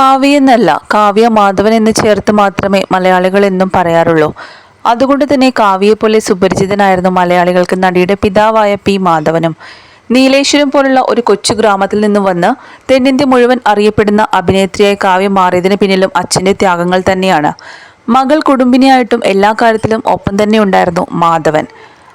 കാവ്യ എന്നല്ല കാവ്യ മാധവൻ എന്ന് ചേർത്ത് മാത്രമേ മലയാളികൾ എന്നും പറയാറുള്ളൂ. അതുകൊണ്ട് തന്നെ കാവ്യയെപ്പോലെ സുപരിചിതനായിരുന്നു മലയാളികൾക്ക് നടിയുടെ പിതാവായ പി മാധവനും. നീലേശ്വരം പോലുള്ള ഒരു കൊച്ചു ഗ്രാമത്തിൽ നിന്ന് വന്ന് തെന്നിന്ത്യ മുഴുവൻ അറിയപ്പെടുന്ന അഭിനേത്രിയായി കാവ്യ മാറിയതിന് പിന്നിലും അച്ഛന്റെ ത്യാഗങ്ങൾ തന്നെയാണ്. മകൾ കുടുംബിനിയായിട്ടും എല്ലാ കാര്യത്തിലും ഒപ്പം തന്നെ ഉണ്ടായിരുന്നു മാധവൻ.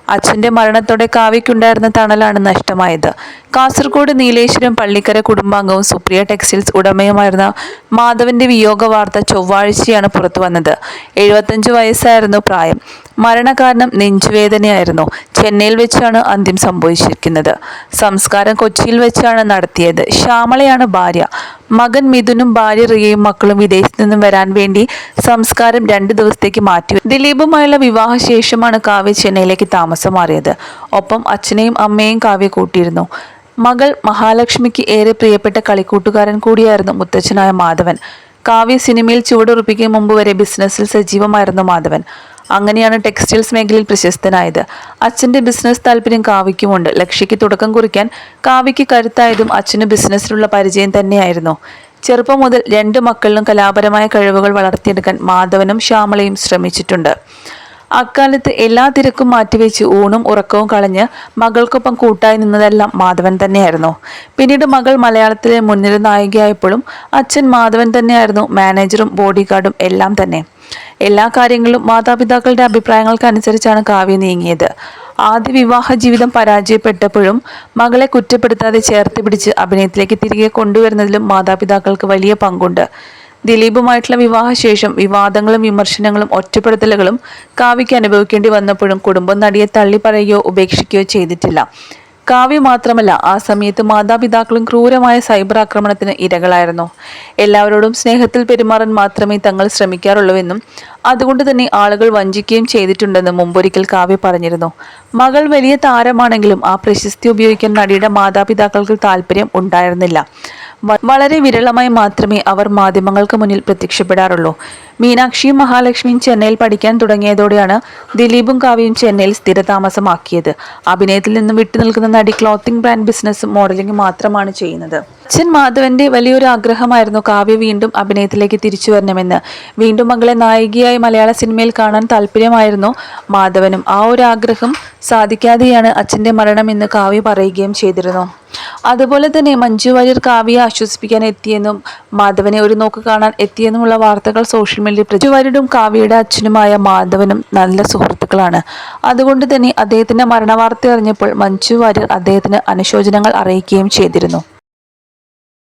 അച്ഛന്റെ മരണത്തോടെ കാവ്യയ്ക്കുണ്ടായിരുന്ന തണലാണ് നഷ്ടമായത്. കാസർഗോഡ് നീലേശ്വരം പള്ളിക്കര കുടുംബാംഗവും സുപ്രിയ ടെക്സ്റ്റൈൽസ് ഉടമയുമായിരുന്ന മാധവന്റെ വിയോഗ വാർത്ത ചൊവ്വാഴ്ചയാണ് പുറത്തു വന്നത് എഴുപത്തഞ്ച് വയസ്സായിരുന്നു പ്രായം. മരണകാരണം നെഞ്ചുവേദനയായിരുന്നു. ചെന്നൈയിൽ വെച്ചാണ് അന്ത്യം സംഭവിച്ചിരിക്കുന്നത്. സംസ്കാരം കൊച്ചിയിൽ വെച്ചാണ് നടത്തിയത്. ശ്യാമളയാണ് ഭാര്യ. മകൻ മിഥുനും ഭാര്യ റിയയും മക്കളും വിദേശത്ത് നിന്നും വരാൻ വേണ്ടി സംസ്കാരം രണ്ട് ദിവസത്തേക്ക് മാറ്റി ദിലീപുമായുള്ള വിവാഹശേഷമാണ് കാവ്യ ചെന്നൈയിലേക്ക് താമസം മാറിയത്. ഒപ്പം അച്ഛനെയും അമ്മയെയും കാവ്യ കൂട്ടിയിരുന്നു. മകൾ മഹാലക്ഷ്മിക്ക് ഏറെ പ്രിയപ്പെട്ട കളിക്കൂട്ടുകാരൻ കൂടിയായിരുന്നു മുത്തച്ഛനായ മാധവൻ. കാവ്യ സിനിമയിൽ ചുവടുറപ്പിക്കും മുമ്പ് വരെ ബിസിനസ്സിൽ സജീവമായിരുന്നു മാധവൻ. അങ്ങനെയാണ് ടെക്സ്റ്റൈൽസ് മേഖലയിൽ പ്രശസ്തനായത്. അച്ഛന്റെ ബിസിനസ് താല്പര്യം കാവ്യക്കുമുണ്ട് ലക്ഷ്യയ്ക്ക് തുടക്കം കുറിക്കാൻ കാവ്യയ്ക്ക് കരുത്തായതും അച്ഛന് ബിസിനസ്സിലുള്ള പരിചയം തന്നെയായിരുന്നു. ചെറുപ്പം മുതൽ രണ്ട് മക്കളിലും കലാപരമായ കഴിവുകൾ വളർത്തിയെടുക്കാൻ മാധവനും ശ്യാമളയും ശ്രമിച്ചിട്ടുണ്ട്. അക്കാലത്ത് എല്ലാ തിരക്കും മാറ്റിവെച്ച് ഊണും ഉറക്കവും കളഞ്ഞ് മകൾക്കൊപ്പം കൂട്ടായി നിന്നതെല്ലാം മാധവൻ തന്നെയായിരുന്നു. പിന്നീട് മകൾ മലയാളത്തിലെ മുൻനിര നായികയായപ്പോഴും അച്ഛൻ മാധവൻ തന്നെയായിരുന്നു മാനേജറും ബോഡി ഗാർഡും എല്ലാം തന്നെ. എല്ലാ കാര്യങ്ങളും മാതാപിതാക്കളുടെ അഭിപ്രായങ്ങൾക്കനുസരിച്ചാണ് കാവ്യ നീങ്ങിയത്. ആദ്യ വിവാഹ ജീവിതം പരാജയപ്പെട്ടപ്പോഴും മകളെ കുറ്റപ്പെടുത്താതെ ചേർത്ത് പിടിച്ച് അഭിനയത്തിലേക്ക് തിരികെ കൊണ്ടുവരുന്നതിലും മാതാപിതാക്കൾക്ക് വലിയ പങ്കുണ്ട്. ദിലീപുമായിട്ടുള്ള വിവാഹശേഷം വിവാദങ്ങളും വിമർശനങ്ങളും ഒറ്റപ്പെടുത്തലുകളും കാവ്യയ്ക്ക് അനുഭവിക്കേണ്ടി വന്നപ്പോഴും കുടുംബം നടിയെ തള്ളിപ്പറയുകയോ ഉപേക്ഷിക്കുകയോ ചെയ്തിട്ടില്ല. കാവ്യ മാത്രമല്ല ആ സമയത്ത് മാതാപിതാക്കളും ക്രൂരമായ സൈബർ ആക്രമണത്തിന് ഇരകളായിരുന്നു. എല്ലാവരോടും സ്നേഹത്തിൽ പെരുമാറാൻ മാത്രമേ തങ്ങൾ ശ്രമിക്കാറുള്ളൂവെന്നും അതുകൊണ്ട് തന്നെ ആളുകൾ വഞ്ചിക്കുകയും ചെയ്തിട്ടുണ്ടെന്ന് മുമ്പൊരിക്കൽ കാവ്യ പറഞ്ഞിരുന്നു. മകൾ വലിയ താരമാണെങ്കിലും ആ പ്രശസ്തി ഉപയോഗിക്കാൻ നടിയുടെ മാതാപിതാക്കൾക്ക് താല്പര്യം ഉണ്ടായിരുന്നില്ല. വളരെ വിരളമായി മാത്രമേ അവർ മാധ്യമങ്ങൾക്ക് മുന്നിൽ പ്രത്യക്ഷപ്പെടാറുള്ളൂ. മീനാക്ഷിയും മഹാലക്ഷ്മിയും ചെന്നൈയിൽ പഠിക്കാൻ തുടങ്ങിയതോടെയാണ് ദിലീപും കാവ്യയും ചെന്നൈയിൽ സ്ഥിരതാമസമാക്കിയത്. അഭിനയത്തിൽ നിന്നും വിട്ടുനിൽക്കുന്ന നടി ക്ലോത്തിംഗ് ബ്രാൻഡ് ബിസിനസ്സും മോഡലിംഗും മാത്രമാണ് ചെയ്യുന്നത്. അച്ഛൻ മാധവന്റെ വലിയൊരു ആഗ്രഹമായിരുന്നു കാവ്യ വീണ്ടും അഭിനയത്തിലേക്ക് തിരിച്ചു വരണമെന്ന്. വീണ്ടും മകളെ നായികയായി മലയാള സിനിമയിൽ കാണാൻ താല്പര്യമായിരുന്നു മാധവനും. ആ ഒരു ആഗ്രഹം സാധിക്കാതെയാണ് അച്ഛന്റെ മരണമെന്ന് കാവ്യ പറയുകയും ചെയ്തിരുന്നു. അതുപോലെ തന്നെ മഞ്ജു വാര്യർ കാവ്യയെ ആശ്വസിപ്പിക്കാൻ എത്തിയെന്നും മാധവനെ ഒരു നോക്ക് കാണാൻ എത്തിയെന്നുമുള്ള വാർത്തകൾ സോഷ്യൽ മീഡിയയിൽ മഞ്ജു വാര്യരും കാവ്യയുടെ അച്ഛനുമായ മാധവനും നല്ല സുഹൃത്തുക്കളാണ്. അതുകൊണ്ട് തന്നെ അദ്ദേഹത്തിന്റെ മരണവാർത്ത അറിഞ്ഞപ്പോൾ മഞ്ജു വാര്യർ അദ്ദേഹത്തിന് അനുശോചനങ്ങൾ അറിയിക്കുകയും ചെയ്തിരുന്നു.